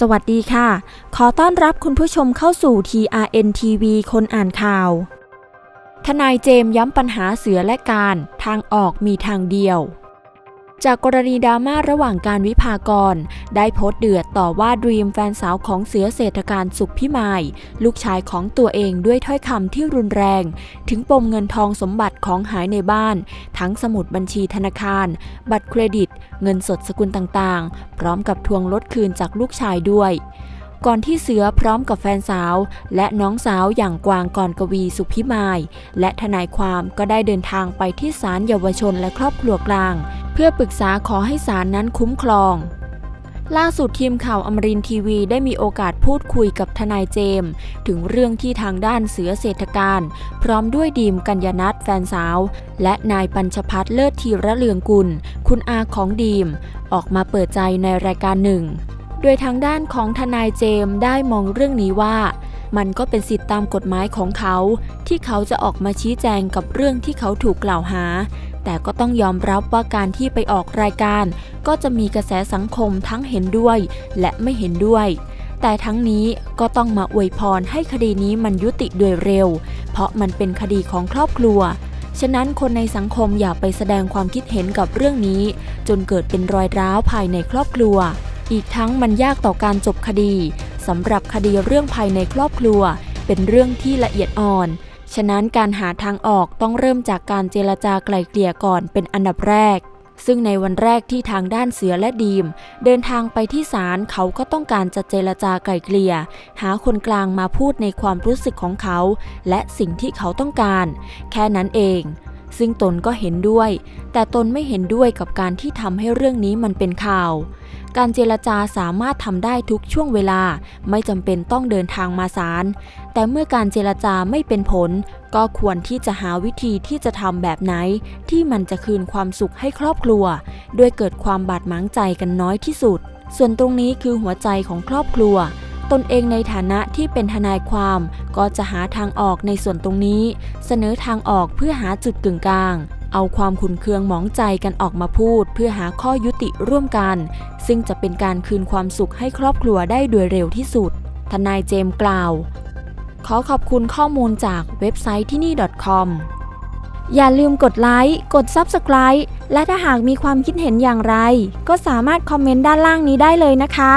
สวัสดีค่ะ ขอต้อนรับคุณผู้ชมเข้าสู่ TRN TV คนอ่านข่าว ทนายเจมส์ย้ำปัญหาเสือและการ ทางออกมีทางเดียว จากกรณีดราม่าระหว่างการวิพากร ได้โพสต์เดือดต่อว่าดรีมแฟนสาวของเสือเศรษฐการสุขพิมาย ลูกชายของตัวเองด้วยถ้อยคำที่รุนแรง ถึงปมเงินทองสมบัติของหายในบ้าน ทั้งสมุดบัญชีธนาคาร บัตรเครดิต เงินสดสกุลต่างๆ พร้อมกับทวงลดคืนจากลูกชายด้วย ก่อนที่เสือพร้อมกับแฟนสาว และน้องสาวอย่างกวางกรกวีสุพิมาย และทนายความก็ได้เดินทางไปที่ศาลเยาวชนและครอบครัวกลาง เพื่อปรึกษาขอให้ศาลนั้นคุ้มครองล่าสุดทีมข่าวอมรินทีวีได้มีโอกาสพูดคุยกับทนายเจมส์ถึงเรื่องที่ทางด้านเสือเศรษฐการ พร้อมด้วยดีมกัญญานัทแฟนสาว และนายปัญชพัฒน์เลิศทีระเลืองกุล คุณอาของดีม ออกมาเปิดใจในรายการหนึ่ง โดยทางด้านของทนายเจมส์ได้มองเรื่องนี้ว่า มันก็เป็นสิทธิตามกฎหมายของเขา ที่เขาจะออกมาชี้แจงกับเรื่องที่เขาถูกกล่าวหา แต่ก็ต้องยอมรับว่าการที่ไปออกรายการ ก็จะมีกระแสสังคมทั้งเห็นด้วย และไม่เห็นด้วยแต่ทั้งนี้ก็ต้องมาอวยพรให้คดีนี้มันยุติโดยเร็ว เพราะมันเป็นคดีของครอบครัว ฉะนั้นคนในสังคมอย่าไปแสดงความคิดเห็นกับเรื่องนี้ จนเกิดเป็นรอยร้าวภายในครอบครัว อีกทั้งมันยากต่อการจบคดีสำหรับคดีเรื่องภายในครอบครัว เป็นเรื่องที่ละเอียดอ่อน ฉะนั้นการหาทางออกต้องเริ่มจากการเจรจาไกล่เกลี่ยก่อนเป็นอันดับแรก ซึ่งในวันแรกที่ทางด้านเสือและดีม เดินทางไปที่ศาลเขาก็ต้องการจะเจรจาไกล่เกลี่ย หาคนกลางมาพูดในความรู้สึกของเขา และสิ่งที่เขาต้องการ แค่นั้นเอง ซึ่งตนก็เห็นด้วย แต่ตนไม่เห็นด้วยกับการที่ทำให้เรื่องนี้มันเป็นข่าว การเจรจาสามารถทำได้ทุกช่วงเวลา ไม่จำเป็นต้องเดินทางมาศาล แต่เมื่อการเจรจาไม่เป็นผล ก็ควรที่จะหาวิธีที่จะทำแบบไหน ที่มันจะคืนความสุขให้ครอบครัว ด้วยเกิดความบาดหมางใจกันน้อยที่สุด ส่วนตรงนี้คือหัวใจของครอบครัวตนเองในฐานะที่เป็นทนายความ ก็จะหาทางออกในส่วนตรงนี้ เสนอทางออกเพื่อหาจุดกึ่งกลาง เอาความขุนเคืองหมองใจกันออกมาพูด เพื่อหาข้อยุติร่วมกัน ซึ่งจะเป็นการคืนความสุขให้ครอบครัวได้โดยเร็วที่สุด ทนายเจมส์กล่าว ขอขอบคุณข้อมูลจากเว็บไซต์ที่นี่ .com อย่าลืมกดไลค์ กด Subscribe และถ้าหากมีความคิดเห็นอย่างไร ก็สามารถคอมเมนต์ด้านล่างนี้ได้เลยนะคะ